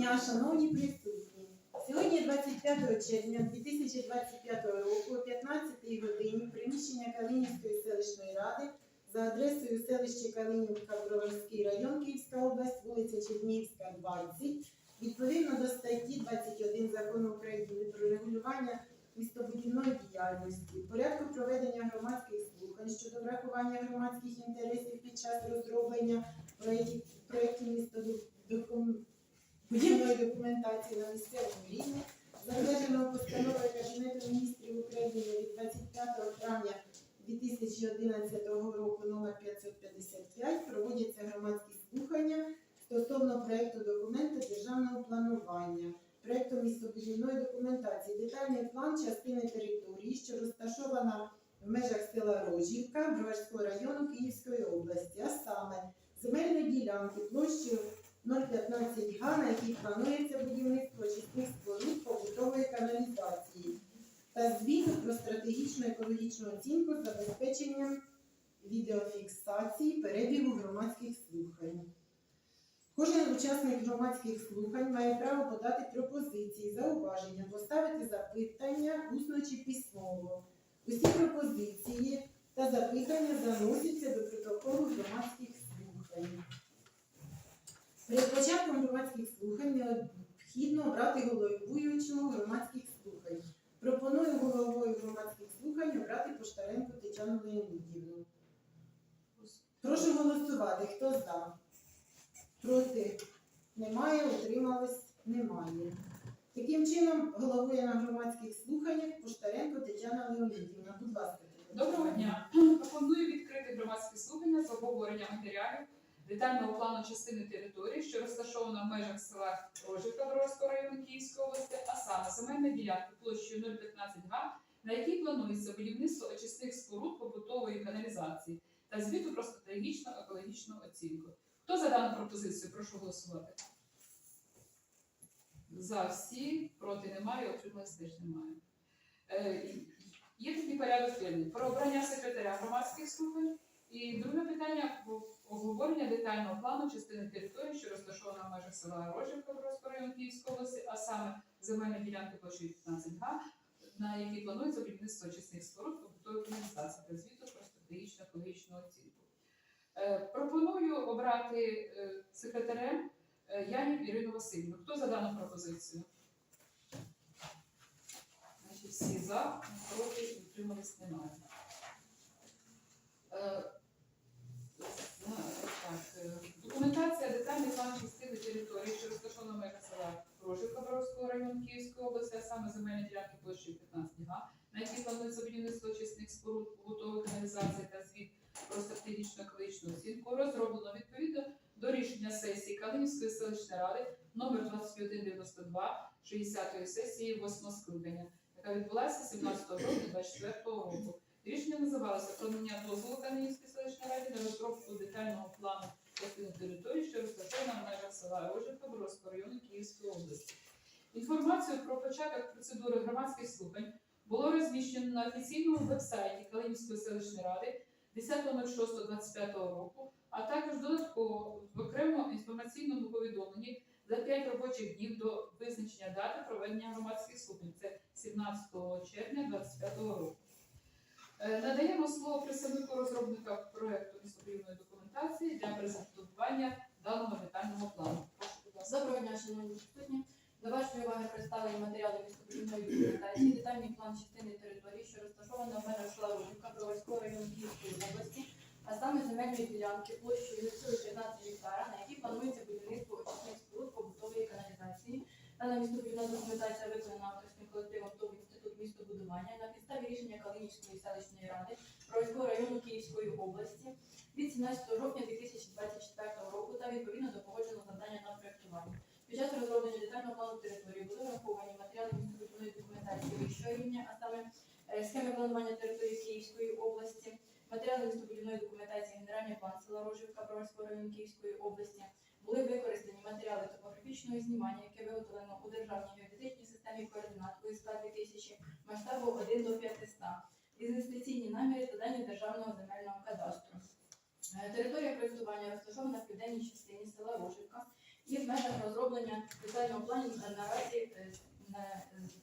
дня, шановні присутні. Сьогодні 25 червня 2025 року о 15 годині приміщення Калинівської селищної ради за адресою селище Калинівка, Броварський район, Київська область, вулиця Чернігівська, 20, відповідно до статті 21 Закону України про регулювання містобудівної діяльності, порядку проведення громадських слухань щодо врахування громадських інтересів під час розроблення проєктів проєктів містобудівної документації на місцевому рівні, затвердженого постановою Кабінету міністрів України від 25 травня 2011 року номер 555 проводяться громадські слухання стосовно проєкту документу державного планування, проєкту містобудівної документації, детальний план частини території, що розташована в межах села Рожівка Броварського району Київської області, а саме земельної ділянки площею 0,15 га, на якій планується будівництво очисних споруд побутової каналізації та звіту про стратегічну екологічну оцінку з забезпеченням відеофіксації перебігу громадських слухань. Кожен учасник громадських слухань має право подати пропозиції, зауваження, поставити запитання усно чи письмово. Усі пропозиції та запитання заносяться до протоколу громадських слухань. Перед початком громадських слухань необхідно обрати головуючого громадських слухань. Пропоную головою громадських слухань обрати Поштаренко Тетяну Леонідівну. Прошу голосувати. Хто за? Проти? Немає. Утримались? Немає. Таким чином, головує на громадських слуханнях Поштаренко Тетяна Леонідівна. Будь ласка. Доброго дня. Пропоную відкрити громадські слухання з обговорення матеріалів детального плану частини території, що розташована в межах села Рожівка Броварського району Київської області, а саме земельна ділянка площею 0,15 га, на якій планується будівництво очисних споруд побутової каналізації та звіту про стратегічну екологічну оцінку. Хто за дану пропозицію? Прошу голосувати. За всі, проти немає, утрималось теж немає. Е, Є такий порядок денний про обрання секретаря громадських слухань. І друге питання обговорення детального плану частини території, що розташована в межах села Рожівка Бровського району Київської області, а саме земельна ділянка площею 15 га, на якій планується будівництво очисних споруд побутової каналізації та звіту про стратегічну екологічну оцінку. Е, пропоную обрати е, секретарем е, Янів Ірину Васильівну. Хто за дану пропозицію? Значить, всі за, проти, утримались немає. Е, так, е, Документація детальний план частини території, що розташована в межах села Рожівка Боровського району Київської області, а саме земельні ділянки площею 15 га, на якій планується будівництво очисних споруд, побутової каналізації та звіт про стратегічну екологічну оцінку, розроблено відповідно до рішення сесії Калинівської селищної ради номер 2192 60-ї сесії 8 скликання, яка відбулася 17 жовтня 2024 року. Рішення називалося про надання дозволу Кам'янській селищній раді на розробку детального плану частини території, що розташована в межах села Рожівка Боровського району Київської області. Інформацію про початок процедури громадських слухань було розміщено на офіційному вебсайті Калинівської селищної ради 10.06.25 року, а також додатково в окремо інформаційному повідомленні за 5 робочих днів до визначення дати проведення громадських слухань. Це 17 червня 2025 року. Е, Надаємо слово представнику розробника проекту містобудівної документації для презентування даного детального плану. Прошу, будь ласка. Доброго дня, шановні присутні. До вашої уваги представлені матеріали містобудівної документації, детальний план частини території, що розташована в межах села Ружівка Броварського району Київської області, а саме земельної ділянки площею 15 гектара, на якій планується будівництво очисних споруд побутової каналізації. Дана містобудівна документація Генеральний план села Рожівка Броварського району Київської області. Були використані матеріали топографічного знімання, яке виготовлено у державній геодезичній системі координат у УСК 2000 масштабу 1 до 500, інвестиційні наміри та дані державного земельного кадастру. Е, Територія проєктування розташована в південній частині села Рожівка І в межах розроблення детального плану наразі е,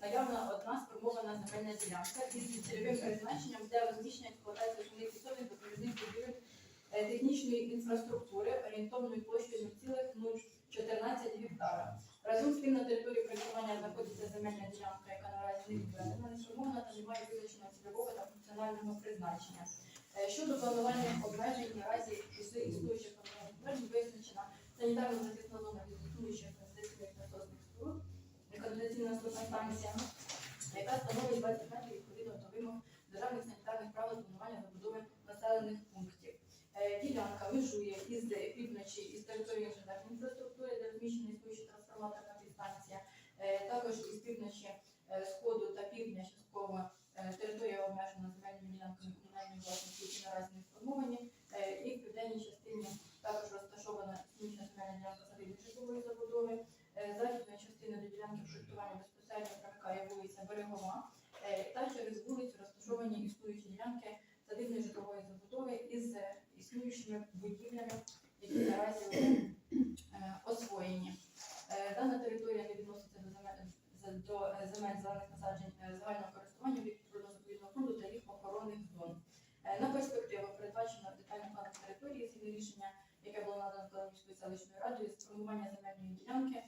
наявна одна сформована земельна ділянка із цільовим призначенням для розміщення експлуатації основних підсобних допоміжних будівель технічної інфраструктури орієнтовною площею 0,014 гектара. Разом з тим на території проєктування знаходиться земельна ділянка, яка наразі не відведена, не сформована та не має визначеного цільового та функціонального призначення. Е, Щодо планувальних обмежень, наразі із існуючих планувальних обмежень визначена санітарно захисна зона від існуючих каналізаційних насосних споруд, каналізаційна насосна станція, яка становить 20 метрів відповідно до вимог державних санітарних правил планування забудови населених пунктів. Е, Ділянка межує із півночі із території інженерної інфраструктури, де розміщена існуюча трансформаторна підстанція, Е, також із півночі е, сходу та півдня частково територія обмежена земельними ділянками комунальної власності, які наразі не сформовані. Е, І в південній частині також розташована існуюча земельна ділянка садибної житлової забудови. Е, Західної частини до ділянки проєктування безпосередньо примикає вулиця Берегова. Е, Та через вулицю розташовані існуючі ділянки садибної житлової забудови із е, існуючими будівлями, які наразі вже, е, освоєні. Е, Дана територія не відноситься до земель за- до е, земель зелених насаджень е, загального користування від природно-заповідного фонду та їх охоронних зон. Е, На перспективу передбачено детальний план території згідно рішення, яке було надано Калинівською селищною радою з формування земельної ділянки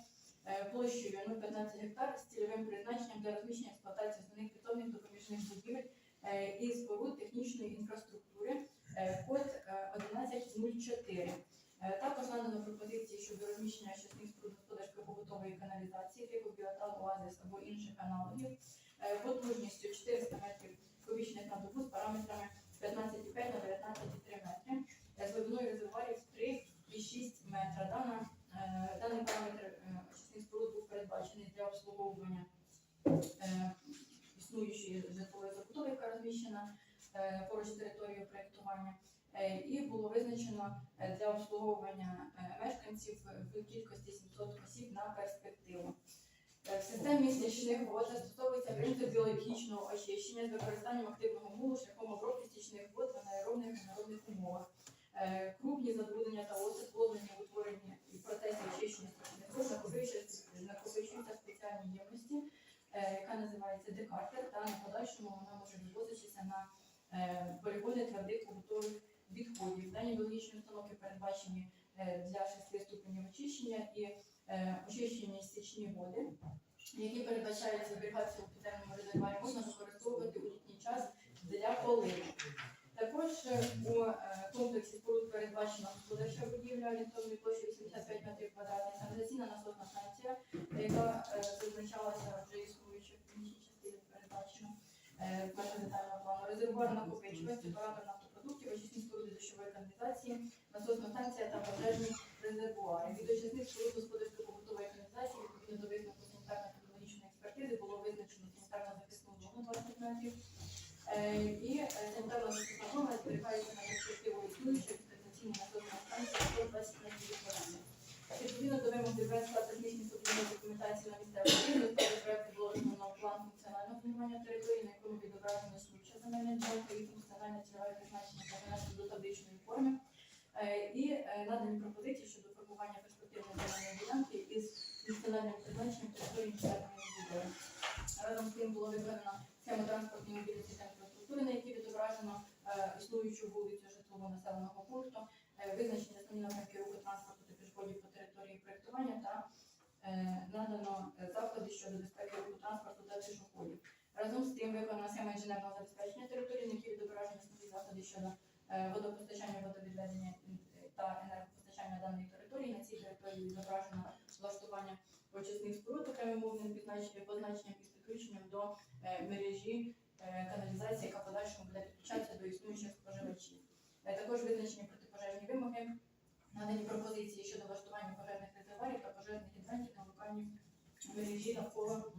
е, площею 0,15 гектар з цільовим призначенням для розміщення експлуатації основних підсобних допоміжних будівель е, і споруд технічної інфраструктури е, код е, 1104. Е, Також надано пропозиції щодо розміщення щасних споруд господарської побутової каналізації типу біотал, оазис або інших аналогів потужністю 400 метрів кубічних на добу з параметрами 15,5 на 19,3 метри з глибиною резервуарів 3,6 метра. Дана, е, даний параметр е, очисних споруд був передбачений для обслуговування е, існуючої житлової забудови, яка розміщена е, поруч територією проєктування. Е, І було визначено е, для обслуговування е, мешканців в кількості 700 осіб на перспективу. Е, В системі стічних вод застосовується принцип біологічного очищення з використанням активного мулу шляхом обробки стічних вод в анаеробних анаеробних умовах. Е, Крупні забруднення та оси плодені утворені і в процесі очищення вод накопичуються спеціальній ємності, е, яка називається декартер, та на подальшому вона може відвозитися на е, полігони твердих побутових відходів. Дані біологічні установки передбачені для шести ступенів очищення і очищені стічні води, які передбачаються зберігатися у підземному резервуарі, можна використовувати у літній час для поливу. Також е, у е, комплексі споруд передбачена господарча будівля орієнтовною площею 85 метрів квадратних, каналізаційна насосна станція, яка е, зазначалася вже існуючи в іншій частині передбачено е, детального плану. Резервуар накопичувач, оператор нафтопродуктів, очисні споруди дощової каналізації, насосна станція та пожежні резервуари. Від очисних споруд господарської побутової каналізації відповідно до висновку санітарно-технологічної експертизи було визначено санітарно-захисну зону 20 метрів. Е, І е, санітарна захисна зберігається на перспективу існуючої експлуатаційної насосної станції 120 метрів води. Відповідно до вимог та технічної супровідної документації на місцевому рівні, складі проекту було виконано план функціонального планування території, на якому відображено існуюча земельна ділянка і функціональне цільове призначення та внесено до табличної форми. Е, І надані пропозиції щодо формування перспективної земельної ділянки із функціональним призначенням території місцевої відбудови. Разом з тим було виконано схему транспортної мобільності та інфраструктури, на якій відображено е, існуючу вулицю житлового населеного пункту, е, визначені основні напрямки руху транспорту та пішоходів по території проєктування та е, надано е, заходи щодо безпеки руху транспорту та пішоходів. Разом з тим виконана схема інженерного забезпечення території, на якій відображені основні заходи щодо водопостачання, водовідведення та енергопостачання даної території. На цій території відображено влаштування очисних споруд окремим мовним позначенням із підключенням до мережі каналізації, яка подальшому буде підключатися до існуючих споживачів. Е, Також визначені протипожежні вимоги, надані пропозиції щодо влаштування пожежних резервуарів та пожежних гідрантів на локальній мережі навколо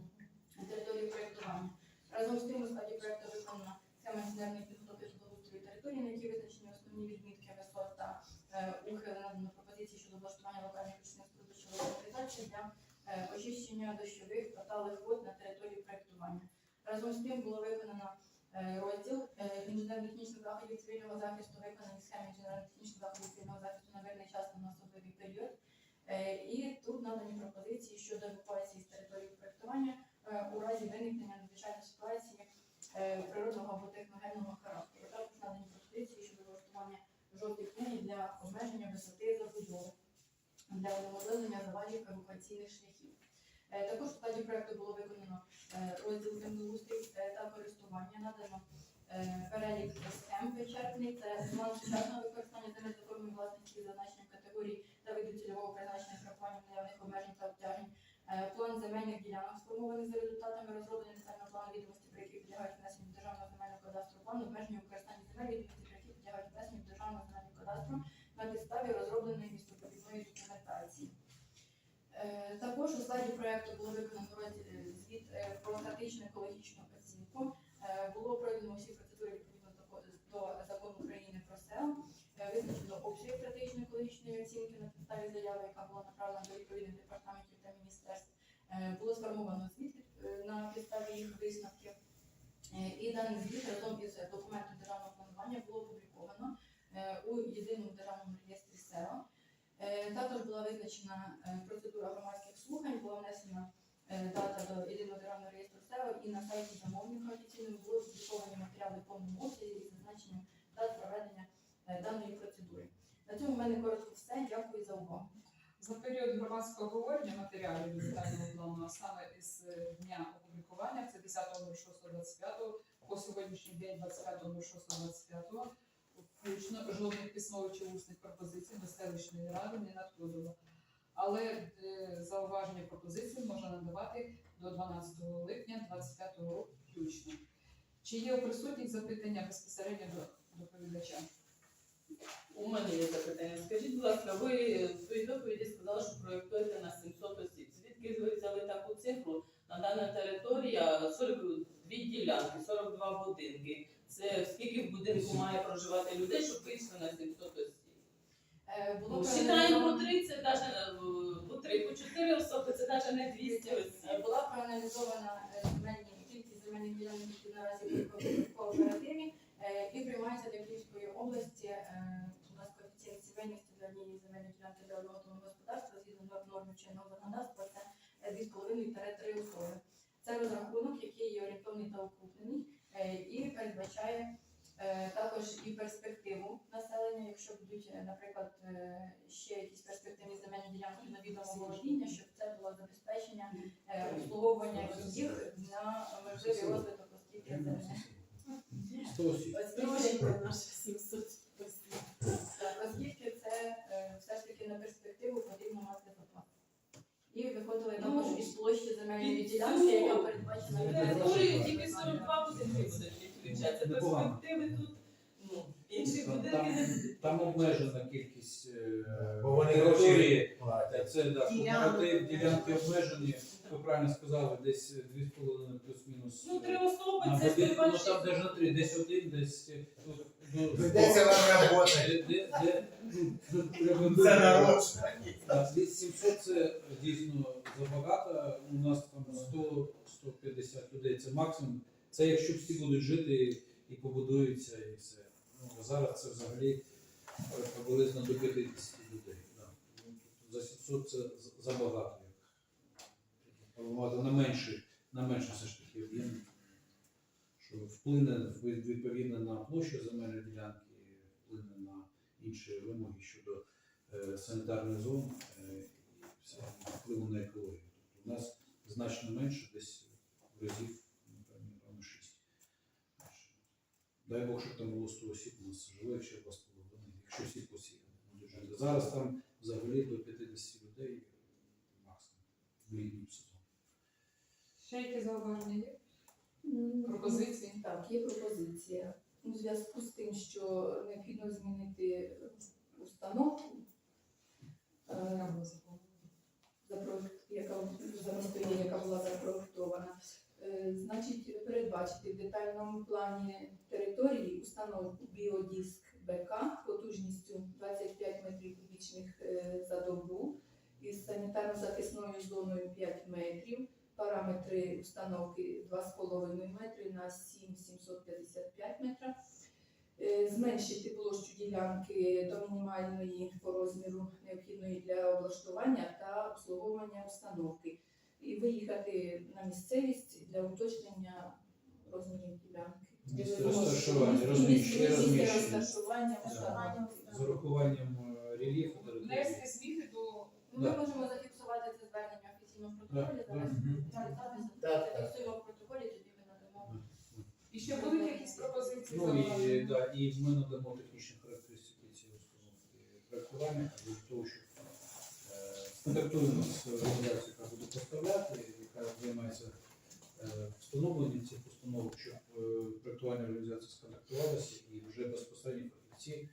території проєктування. Разом з тим у складі проєкту виконана схема інженерної підготовки житлової території, на якій визначені основні відмітки висот та е, ухили надано пропозиції щодо влаштування локальних річних споруд дощової каналізації для е, очищення дощових та талих вод на території проєктування. Разом з тим було виконано е, розділ е, інженерно-технічних заходів цивільного захисту, виконані схеми інженерно-технічних заходів цивільного захисту на мирний час та на особливий період. Е, І тут надані пропозиції щодо евакуації з території проєктування е, у разі виникнення надзвичайної ситуації е, природного або техногенного характеру. Також надані пропозиції щодо влаштування жовтих ліній для обмеження висоти забудови для унеможливлення завалів евакуаційних шляхів. Е, Також у стадії проекту було виконано е, розділ землеустрій е, та користування, надано е, перелік схем вичерпний, це план сучасного використання формою власності зазначення категорій та виду цільового призначення з наявних обмежень та обтяжень, Е, план земельних ділянок, сформованих за результатами розроблення детального плану відомості, про які підлягають внесенню до державного земельного кадастру, план обмеження використання земель, відомості, про які підлягають внесенню до державного земельного кадастру на підставі розробленої містобудівної документації. Е, Також у стадії проекту було виконано е, звіт про статичну екологічну оцінку. Було пройдено всі процедури відповідно до ко- до закону України про СЕО. Визначено обсяг стратегічної екологічної оцінки на підставі заяви, яка була направлена до відповідних департаментів та міністерств. Е, Було сформовано звіт е, на підставі їх висновків. Е, І даний звіт разом із документом державного планування було опубліковано у єдиному державному реєстрі СЕО. Також була визначена процедура громадських слухань, була внесена дата до єдиного державного реєстру СЕО і на сайті замовника офіційно були опубліковані матеріали повному обсязі із зазначенням дат проведення даної процедури. На цьому в мене коротко все. Дякую за увагу. За період громадського обговорення матеріалів детального плану, а саме із е, дня опублікування, це 10.06.25 по сьогоднішній день 25.06.25, включно жодних письмових чи усних пропозицій до селищної ради не надходило. Але е, зауваження пропозиції можна надавати до 12 липня 25 року включно. Чи є у присутніх запитання безпосередньо до доповідача? У мене є запитання. Скажіть, будь ласка, ви в своїй доповіді сказали, що проєктуєте на 700 осіб. Звідки ви взяли таку цифру? На дана територія 42 ділянки, 42 будинки. Це скільки в будинку має проживати людей, щоб вийшли на 700 осіб? Е, Було Ну, по проаналізовано- 3, це навіть по 3, по 4 особи, це навіть не 200 Е, осіб. Була проаналізована е, земельні кількість земельних ділянок, які наразі в кооперативі, е, і приймається для Київської області. е, У нас коефіцієнт сімейності для однієї земельної ділянки для одного домогосподарства згідно норм норм чинного законодавства це е, 2,5-3 особи. Це розрахунок, який є орієнтовний та укрупнений е, і передбачає е, також і перспективу населення, якщо будуть, е, наприклад, е, ще якісь перспективні земельні ділянки на відомо володіння, щоб це було забезпечення е, обслуговування їх на можливий розвиток, оскільки це не Оскільки наше 700 осіб. так, оскільки це е, все ж таки на перспективу потрібно мати запас. І виходили Ну, також із площі земельної ділянки, яка передбачена Території тільки 42 будинки будуть відключатися. Непогано. Перспективи тут, ну, інші Там- будинки не будуть. Там обмежена кількість е, Бо вони території. Це да, кооператив, ділянки обмежені. Ви правильно сказали, десь 2,5 плюс-мінус. Ну, три особи, На це будинку, ну співбачить. там навіть на три, десь один, десь е, ну, ну, вам роботи. де- де- де, ну, ну, треба Це народження. Так, десь 700 це дійсно забагато. У нас там 100-150 людей. Це максимум. Це якщо всі будуть жити і побудуються, і все. Ну, а зараз це взагалі е, приблизно до 50 людей. Тобто За 700 це забагато. Планувати на менший, на менший все ж таки об'єм, що вплине від- відповідно на площу земельної ділянки, вплине на інші вимоги щодо е, санітарних зон е, і впливу на екологію. Тобто у нас значно менше, десь в разів, напевно, напевно, 6. Дай Бог, щоб там було 100 осіб, у нас живе ще 2,5, якщо всі будуть жити. Зараз там взагалі до 50 людей максимум в літній сезон. Ще які зауваження є? Пропозиції? Так, є пропозиція. У зв'язку з тим, що необхідно змінити установку, е, яка яка була запроектована, е, значить передбачити в детальному плані території установку біодиск БК потужністю 25 метрів кубічних е, за добу із санітарно-захисною зоною 5 метрів. Параметри установки 2,5 метри на 7,755 метра. е, зменшити площу ділянки до мінімальної по розміру необхідної для облаштування та обслуговування установки і виїхати на місцевість для уточнення розмірів ділянки. Місце розташування, розміщення, розташування установки. З урахуванням е, рельєфу. Внести зміни до Ми можемо в протоколі. Зараз зафіксуємо в протоколі, тоді ми надамо. і ще будуть якісь пропозиції Ну і, да, і ми надамо технічні характеристики цієї установки проектування для того, щоб е, сконтактуємо з організацією, яка буде поставляти, яка займається е, встановленням цих установок, щоб е, проектування організації сконтактувалася і вже безпосередньо фахівці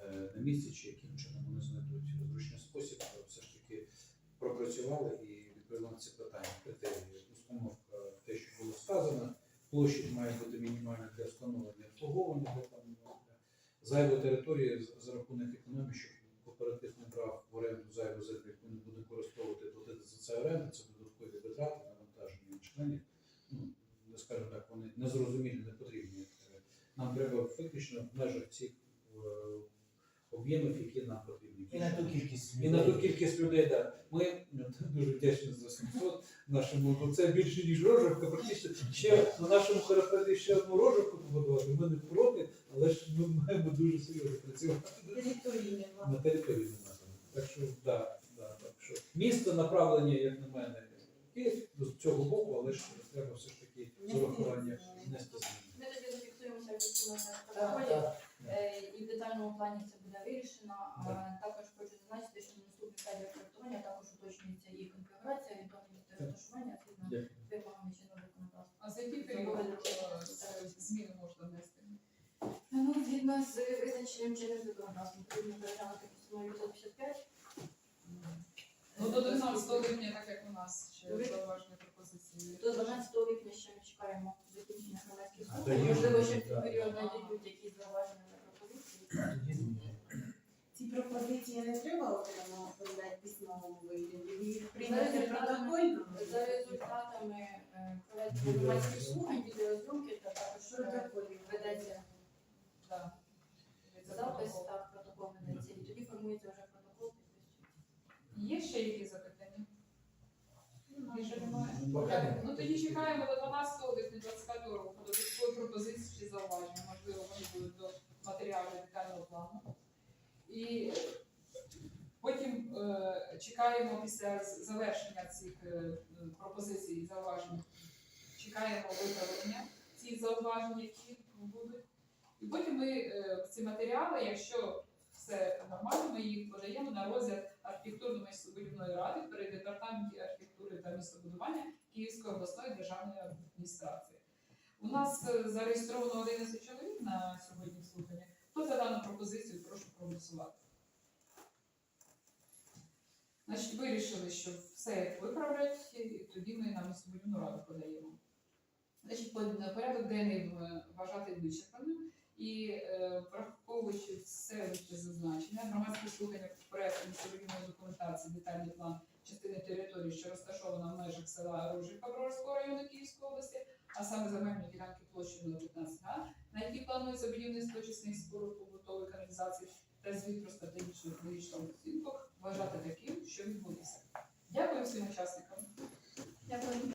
е, на місці чи яким чином вони знайдуть зручний спосіб, е, все ж таки пропрацювали і ці питання. Критерії установка, те, що було сказано, площадь має бути мінімальна для встановлення обслуговування, е, зайвої за- рахунок економії, щоб кооператив не брав в оренду зайву землю, яку не буде використовувати, платити за це оренду, це додаткові витрати, навантаження на членів. Ну, не так, вони незрозумілі, не потрібні. Нам треба виключно в межах цих е, об'ємів, які нам потрібні. І на ту кількість І на ту кількість людей, да. Ми ну, дуже вдячні за 700 нашому, бо це більше, ніж рожевка. Практично ще на нашому кооперативі ще одну рожевку побудувати. Ми не проти, але ж ми маємо дуже серйозно працювати Території на території немає. Так що, да, да, так що місто направлення, як на мене, є до цього боку, але ж треба все ж таки з урахуванням внести зміни. Ми тоді зафіксуємося в офіційному Так, протоколі. так. Е, І в детальному плані це буде вирішено. Також хочу зазначити, що на наступній стадії проектування також уточнюється її конфігурація, місце розташування згідно вимогами чинного законодавства. А за який період е, зміни можна внести? Ну, згідно з визначенням чинним законодавством, потрібно переглянути постанову 555. Ну, до 12 липня, так як у нас ще Ви- зауваження пропозиції. До 12 липня ще чекаємо закінчення громадських слухань. Можливо, ще в період надійдуть якісь зауваження зміни. Ці пропозиції не треба окремо передати в письмовому вигляді. Ви їх протокольно. за результатами е, проведення громадських слухань, відеозйомки та також е, Протоколі ведеться Да. запис, так, протокол ведеться, і тоді формується вже протокол. Є ще якісь запитання? Більше немає. Ну тоді чекаємо до 12 липня 25 року до такої пропозиції чи зауваження. Можливо, вони будуть до плану. І потім е, чекаємо після завершення цих е, пропозицій і зауважень. Чекаємо виправлення цих зауважень, які будуть. І потім ми е, ці матеріали, якщо все нормально, ми їх подаємо на розгляд архітектурно містобудівної ради при департаменті архітектури та містобудування Київської обласної державної адміністрації. У нас е, зареєстровано 11 чоловік на сьогодні слухання. Хто за дану пропозицію, прошу проголосувати. Значить, вирішили, що все виправлять, і тоді ми на містобудівну раду подаємо. Значить, порядок денний е, вважати вичерпаним і е, враховуючи все вище зазначення, громадські слухання проекту містобудівної документації, детальний план частини території, що розташована в межах села Ружівка Броварського району Київської області, а саме земельні ділянки площею 15 га, на якій планується будівництво очисних споруд побутової каналізації та звіт про стратегічну екологічну оцінку, вважати таким, що відбудеться. Дякую всім учасникам. Дякую.